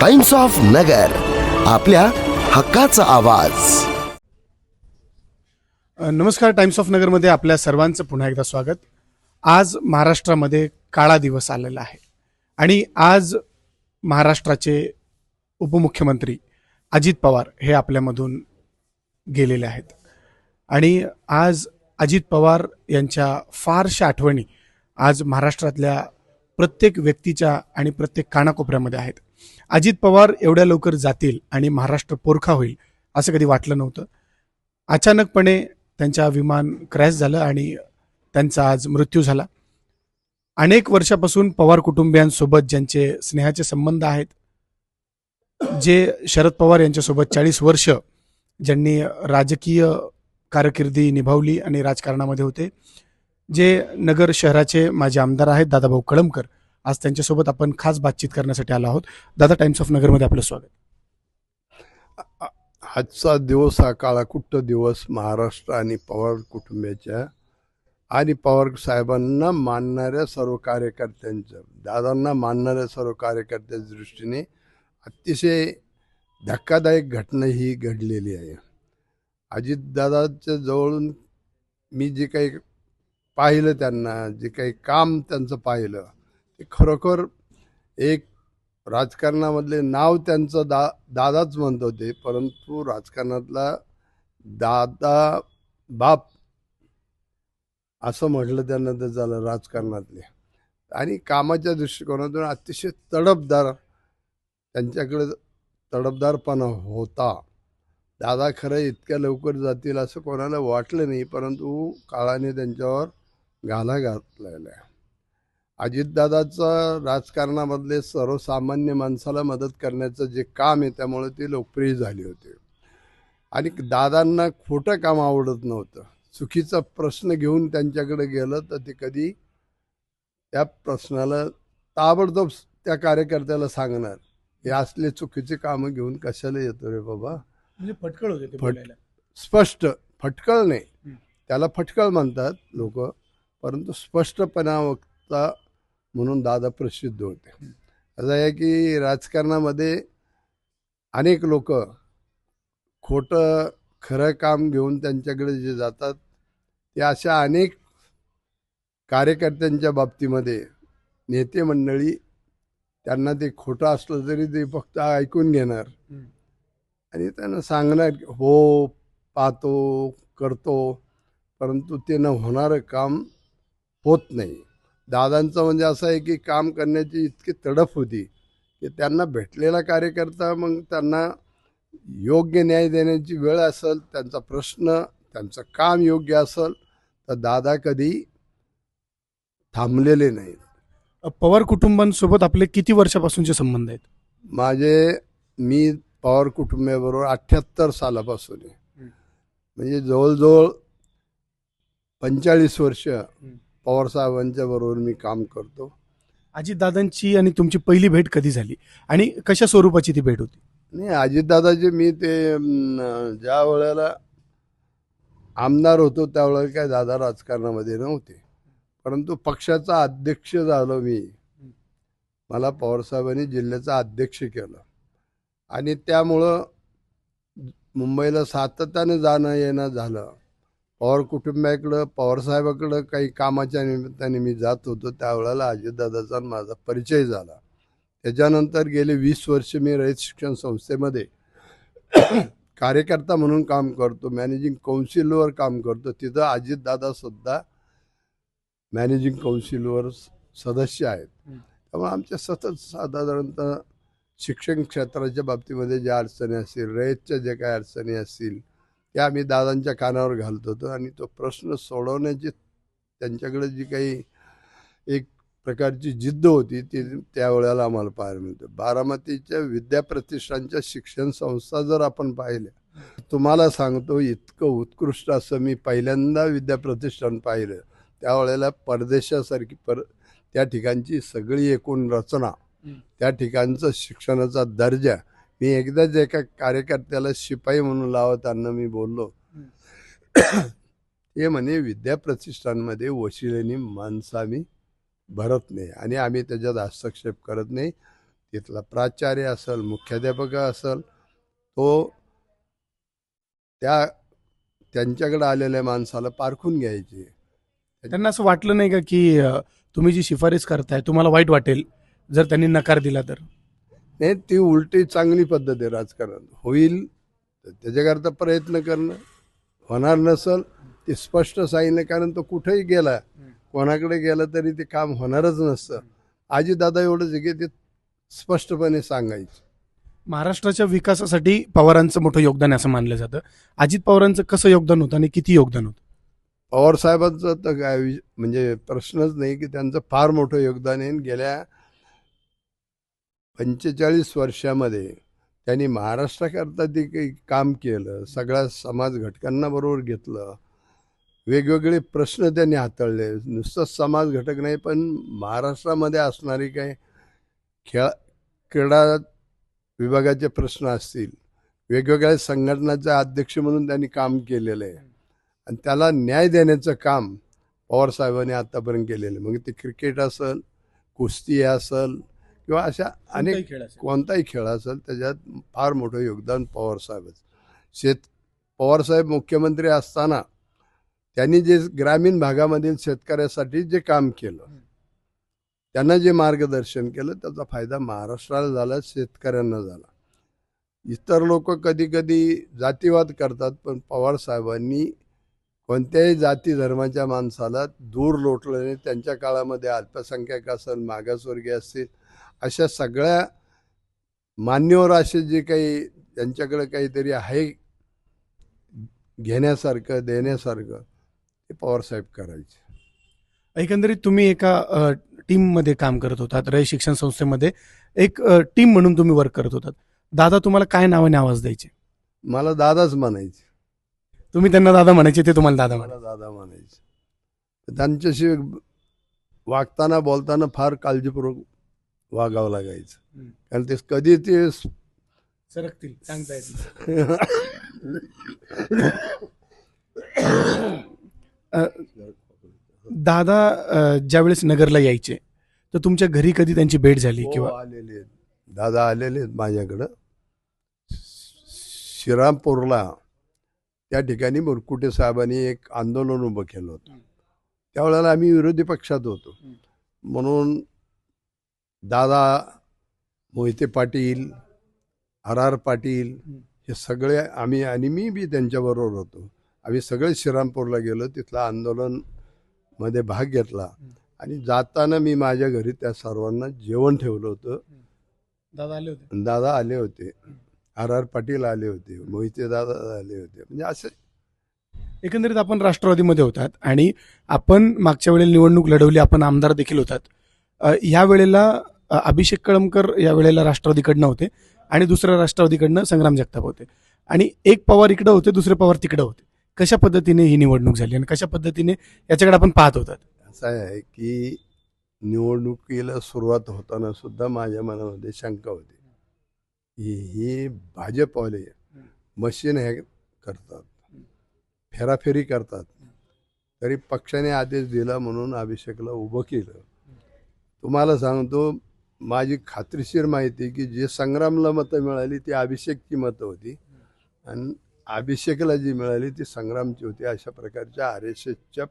Times of नगर आपल्या हक्काचा आवाज. नमस्कार टाइम्स ऑफ नगरमध्ये आपल्या सर्वांचं पुन्हा एकदा स्वागत. आज महाराष्ट्रामध्ये काळा दिवस आलेला आहे. आणि आज महाराष्ट्राचे उपमुख्यमंत्री अजित पवार हे आपल्यामधून गेलेले आहेत. आणि आज अजित पवार यांच्या फारशा आठवणी आज महाराष्ट्रातल्या प्रत्येक व्यक्तीच्या आणि प्रत्येक कानाकोपऱ्यामध्ये आहेत. अजित पवार एवढ्या लवकर जातील आणि महाराष्ट्र पोरखा होईल असं कधी वाटलं नव्हतं. अचानकपणे त्यांच्या विमान क्रॅश झालं आणि त्यांचा आज मृत्यू झाला. अनेक वर्षापासून पवार कुटुंबियांसोबत ज्यांचे स्नेहाचे संबंध आहेत जे शरद पवार यांच्यासोबत चाळीस वर्ष ज्यांनी राजकीय कारकिर्दी निभावली आणि राजकारणामध्ये होते जे नगर शहराचे माझे आमदार आहेत दादाभाऊ कळमकर. आज त्यांच्यासोबत आपण खास बातचीत करण्यासाठी आलो आहोत. दादा टाइम्स ऑफ नगरमध्ये आपलं स्वागत. आजचा दिवस हा काळाकुट्ट दिवस महाराष्ट्र आणि पवार कुटुंबियाच्या आणि पवार साहेबांना मानणाऱ्या सर्व कार्यकर्त्यांच्या दादांना मानणाऱ्या सर्व कार्यकर्त्यांच्या दृष्टीने अतिशय धक्कादायक घटना ही घडलेली आहे. अजितदादाच्या जवळून मी जे काही पाहिलं त्यांना जे काही काम त्यांचं पाहिलं ते खरोखर एक राजकारणामधले नाव त्यांचं दा दादाच म्हणत होते परंतु राजकारणातला दादा बाप असं म्हटलं त्यांना तर झालं राजकारणातले. आणि कामाच्या दृष्टिकोनातून अतिशय तडपदार त्यांच्याकडे तडपदारपणा होता. दादा खरं इतक्या लवकर जातील असं कोणाला वाटलं नाही परंतु काळाने त्यांच्यावर घाला घातलेला आहे. अजितदादाचं राजकारणामधले सर्वसामान्य माणसाला मदत करण्याचं जे काम आहे त्यामुळे ते लोकप्रिय झाले होते आणि दादांना खोटं काम आवडत नव्हतं चुकीचा प्रश्न घेऊन त्यांच्याकडे गेलं तर ते कधी त्या प्रश्नाला ताबडतोब त्या कार्यकर्त्याला सांगणार हे असले चुकीचे कामं घेऊन कशाला येतो रे बाबा म्हणजे फटकळ होते फट-. स्पष्ट फटकळ नाही. त्याला फटकळ म्हणतात लोक परंतु स्पष्टपणा वक्ता म्हणून दादा प्रसिद्ध होते. असं आहे की राजकारणामध्ये अनेक लोक खोटं खरं काम घेऊन त्यांच्याकडे जे जातात ते अशा अनेक कार्यकर्त्यांच्या बाबतीमध्ये नेते मंडळी त्यांना ते खोटं असलं तरी ते फक्त ऐकून घेणार. आणि त्यांना सांगणार हो पाहतो करतो परंतु ते न होणारं काम होत नाही दादांचं म्हणजे असं आहे की काम करण्याची इतकी तडफ होती की त्यांना भेटलेला कार्यकर्ता मग त्यांना योग्य न्याय देण्याची वेळ असेल त्यांचा प्रश्न त्यांचं काम योग्य असेल तर दादा कधी थांबलेले नाहीत. पवार कुटुंबांसोबत आपले किती वर्षापासूनचे संबंध आहेत? माझे मी पवार कुटुंबियाबरोबर अठ्ठ्याहत्तर सालापासून आहे. म्हणजे जवळजवळ पंचेचाळीस वर्ष पवार साहेबांच्या बरोबर मी काम करतो. अजितदादांची आणि तुमची पहिली भेट कधी झाली? आणि कशा स्वरूपाची ती भेट होती? नाही अजितदादाचे मी ते अं, ज्या वेळेला आमदार होतो त्यावेळेला काय दादा राजकारणामध्ये नव्हते. परंतु पक्षाचा अध्यक्ष झालो मी. मला पवारसाहेबांनी जिल्ह्याचा अध्यक्ष केलं. आणि त्यामुळं मुंबईला सातत्याने जाणं येणं झालं. पवार कुटुंबियाकडं पवारसाहेबाकडं काही कामाच्या निमित्ताने मी जात होतो. त्यावेळेला अजितदादाचा माझा परिचय झाला. त्याच्यानंतर गेले वीस वर्ष मी रयत शिक्षण संस्थेमध्ये कार्यकर्ता म्हणून काम करतो मॅनेजिंग कौन्सिलवर काम करतो. तिथं अजितदादा सुद्धा मॅनेजिंग कौन्सिलवर स- सदस्य आहेत. त्यामुळे आमच्या सतत साधारणतः शिक्षण क्षेत्राच्या बाबतीमध्ये ज्या अडचणी असतील रयतच्या ज्या काही अडचणी असतील त्या आम्ही दादांच्या कानावर घालत होतो आणि तो प्रश्न सोडवण्याची त्यांच्याकडे जी काही एक प्रकारची जिद्द होती ती त्यावेळेला आम्हाला पाहायला मिळते बारामतीच्या विद्याप्रतिष्ठानच्या शिक्षण संस्था जर आपण पाहिल्या तुम्हाला सांगतो इतकं उत्कृष्ट असं मी पहिल्यांदा विद्याप्रतिष्ठान पाहिलं त्यावेळेला परदेशासारखी पर त्या ठिकाणची सगळी एकूण रचना. त्या ठिकाणचं शिक्षणाचा दर्जा मी एकदाच एका कार्यकर्त्याला शिपाई म्हणून लावताना मी बोललो ते म्हणे विद्याप्रतिष्ठानमध्ये वशिलेनी माणसं आम्ही भरत नाही आणि आम्ही त्याच्यात हस्तक्षेप करत नाही. तिथला प्राचार्य असेल मुख्याध्यापक असेल तो त्या त्यांच्याकडे आलेल्या माणसाला पारखून घ्यायचे. त्यांना असं वाटलं नाही का की तुम्ही जी शिफारस करताय तुम्हाला वाईट वाटेल जर त्यांनी नकार दिला तर? नाही ती उलटी चांगली पद्धत आहे राजकारण. होईल तर त्याच्याकरता प्रयत्न करणं. होणार नसल ते स्पष्ट सांगितलं कारण तो कुठेही गेला कोणाकडे गेला तरी ते काम होणारच नसतं. आजी दादा एवढंच आहे की ते स्पष्टपणे सांगायचे. महाराष्ट्राच्या विकासासाठी पवारांचं मोठं योगदान असं मानलं जातं. अजित पवारांचं कसं योगदान होतं आणि किती योगदान होतं? पवार साहेबांचं तर काय म्हणजे प्रश्नच नाही की त्यांचं फार मोठं योगदान आहे. गेल्या पंचेचाळीस वर्षामध्ये त्यांनी महाराष्ट्राकरता ते काही काम केलं सगळ्या समाज घटकांना बरोबर घेतलं. वेगवेगळे प्रश्न त्यांनी हाताळले. नुसतंच समाज घटक नाही पण महाराष्ट्रामध्ये असणारी काही खेळ क्रीडा विभागाचे प्रश्न असतील. वेगवेगळ्या संघटनाचा अध्यक्ष म्हणून त्यांनी काम केलेलं. आहे आणि त्याला न्याय देण्याचं काम पवार साहेबांनी आतापर्यंत केलेलं. आहे मग ते क्रिकेट असेल कुस्ती असेल किंवा अशा अनेक कोणताही खेळ असेल त्याच्यात फार मोठं योगदान पवार साहेबाचं. शेत पवार साहेब मुख्यमंत्री असताना त्यांनी जे ग्रामीण भागामधील शेतकऱ्यासाठी जे काम केलं त्यांना जे मार्गदर्शन केलं त्याचा फायदा महाराष्ट्राला झाला शेतकऱ्यांना झाला. इतर लोक कधी कधी जातीवाद करतात पण पवार साहेबांनी कोणत्याही जाती धर्माच्या माणसाला दूर लोटलं नाही. त्यांच्या काळामध्ये अल्पसंख्याक असेल मागासवर्गीय असतील अशा सगळ्या मान्यवर असे जे काही त्यांच्याकडे काहीतरी आहे घेण्यासारखं देण्यासारखं ते पवारसाहेब करायचे. एकंदरीत तुम्ही एका टीममध्ये काम करत होतात रय शिक्षण संस्थेमध्ये. एक टीम म्हणून तुम्ही वर्क करत होतात. दादा तुम्हाला काय नावाने आवाज द्यायचे? मला दादाच म्हणायचे. तुम्ही त्यांना दादा म्हणायचे ते तुम्हाला दादा मला दादा म्हणायचे. त्यांच्याशी वागताना बोलताना फार काळजीपूर्वक वागावं लागायचं. कारण ते कधी ते सरकतील सांगता येत दादा ज्यावेळेस नगरला यायचे तर तुमच्या घरी कधी त्यांची भेट झाली हो, किंवा आलेले आहेत. दादा आलेले आहेत माझ्याकडं श्रीरामपूरला त्या ठिकाणी मुरकुटे साहेबांनी एक आंदोलन उभं केलं होतं. त्यावेळेला आम्ही विरोधी पक्षात होतो. म्हणून दादा मोहिते पाटील आर आर पाटील हं. सगळे आम्ही आणि मी बी त्यांच्याबरोबर होतो. आम्ही सगळे श्रीरामपूरला गेलो तिथलं आंदोलनमध्ये भाग घेतला. आणि जाताना मी माझ्या घरी त्या सर्वांना जेवण ठेवलं होतं. दादा आले होते? दादा आले होते. आर आर पाटील आले होते. मोहिते दादा आले होते. म्हणजे असं एकंदरीत आपण राष्ट्रवादीमध्ये होतात आणि आपण मागच्या वेळेला निवडणूक लढवली आपण आमदार देखील होतात. या वेळेला अभिषेक कळमकर या वेळेला राष्ट्रवादीकडनं होते आणि दुसऱ्या राष्ट्रवादीकडनं संग्राम जगताप होते. आणि एक पवार इकडं होते दुसरे पवार तिकडं होते. कशा पद्धतीने ही निवडणूक झाली आणि कशा पद्धतीने याच्याकडे आपण पाहत होतात? असं आहे की निवडणुकीला सुरुवात होताना सुद्धा माझ्या मनामध्ये शंका होती. की ही भाजपवाले मशीन हे करतात. फेराफेरी करतात. तरी पक्षाने आदेश दिला म्हणून अभिषेकला उभं केलं. तुम्हाला सांगतो माझी खात्रीशीर माहिती की जे संग्रामला मतं मिळाली ती अभिषेकची मतं होती. आणि अभिषेकला जी मिळाली ती संग्रामची होती. अशा प्रकारच्या आर एस एसच्या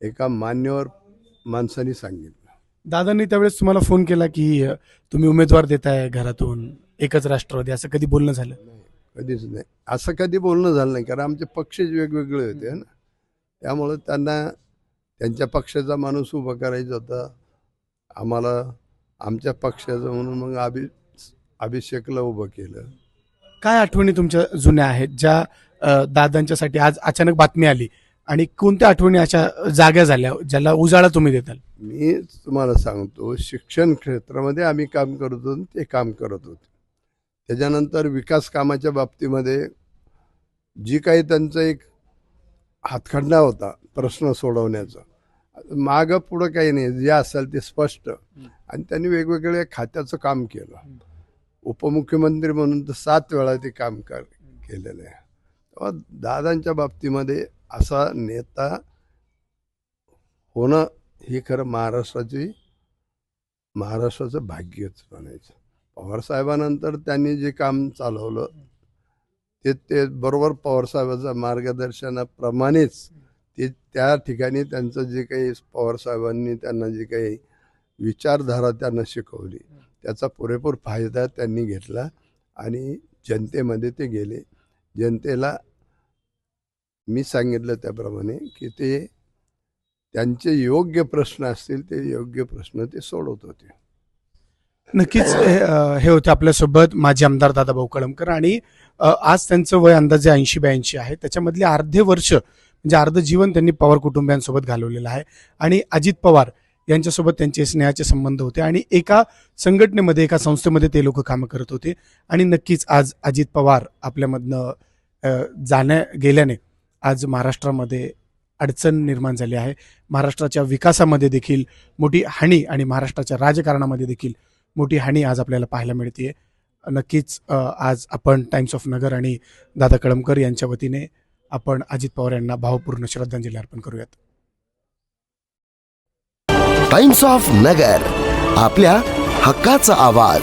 एका मान्यवर माणसाने सांगितलं. दादांनी त्यावेळेस तुम्हाला फोन केला की तुम्ही उमेदवार देताय घरातून एकच राष्ट्रवादी असं कधी बोलणं झालं? नाही कधीच नाही. असं कधी बोलणं झालं नाही कारण आमचे पक्षच वेगवेगळे होते ना? त्यामुळं त्यांना त्यांच्या पक्षाचा माणूस उभा करायचा होता. आम्हाला आमच्या पक्षाचं म्हणून मग अभि अभिषेकला उभं केलं. काय आठवणी तुमच्या जुन्या आहेत ज्या दादांच्यासाठी आज अचानक बातमी आली आणि कोणत्या आठवणी अशा जाग्या झाल्या ज्याला उजाळा तुम्ही देताल? मी तुम्हाला सांगतो शिक्षण क्षेत्रामध्ये आम्ही काम करत होतो ते काम करत होते. त्याच्यानंतर विकास कामाच्या बाबतीमध्ये जी काही त्यांचा एक हातखंडा होता प्रश्न सोडवण्याचा मागं पुढं काही नाही. जे असेल ते स्पष्ट. आणि त्यांनी वेगवेगळ्या खात्याचं काम केलं. उपमुख्यमंत्री म्हणून तर सात वेळा ते काम कर केलेलं आहे. तेव्हा दादांच्या बाबतीमध्ये असा नेता होणं हे खरं महाराष्ट्राची महाराष्ट्राचं भाग्यच म्हणायचं. पवारसाहेबानंतर त्यांनी जे काम चालवलं ते ते बरोबर पवारसाहेबाच्या मार्गदर्शनाप्रमाणेच ते त्या ठिकाणी त्यांचं जे काही पवारसाहेबांनी त्यांना जे काही विचारधारा त्यांना शिकवली त्याचा पुरेपूर फायदा त्यांनी घेतला आणि जनतेमध्ये ते गेले. जनतेला मी सांगितलं त्याप्रमाणे की ते त्यांचे योग्य प्रश्न असतील ते योग्य प्रश्न ते सोडवत होते. नक्कीच हे हे होते आपल्यासोबत माजी आमदार दादाभाऊ कळमकर आणि आज त्यांचं वय अंदाजे ऐंशी ब्याऐंशी आहे. त्याच्यामधले अर्धे वर्ष म्हणजे अर्ध जीवन त्यांनी पवार कुटुंबियांसोबत घालवलेलं आहे. आणि अजित पवार यांच्यासोबत त्यांचे स्नेहाचे संबंध होते आणि एका संघटनेमध्ये एका संस्थेमध्ये ते लोक कामं करत होते. आणि नक्कीच आज अजित पवार आपल्यामधनं जाण्या गेल्याने आज महाराष्ट्रामध्ये अडचण निर्माण झाली आहे. महाराष्ट्राच्या विकासामध्ये देखील मोठी हानी आणि महाराष्ट्राच्या राजकारणामध्ये देखील मोठी हानी आज आपल्याला पाहायला मिळते नक्कीच आज आपण टाइम्स ऑफ नगर आणि दादा कळमकर यांच्या वतीने आपण अजित पवार यांना भावपूर्ण श्रद्धांजली अर्पण करूयात. टाइम्स ऑफ नगर आपल्या हक्काचा आवाज.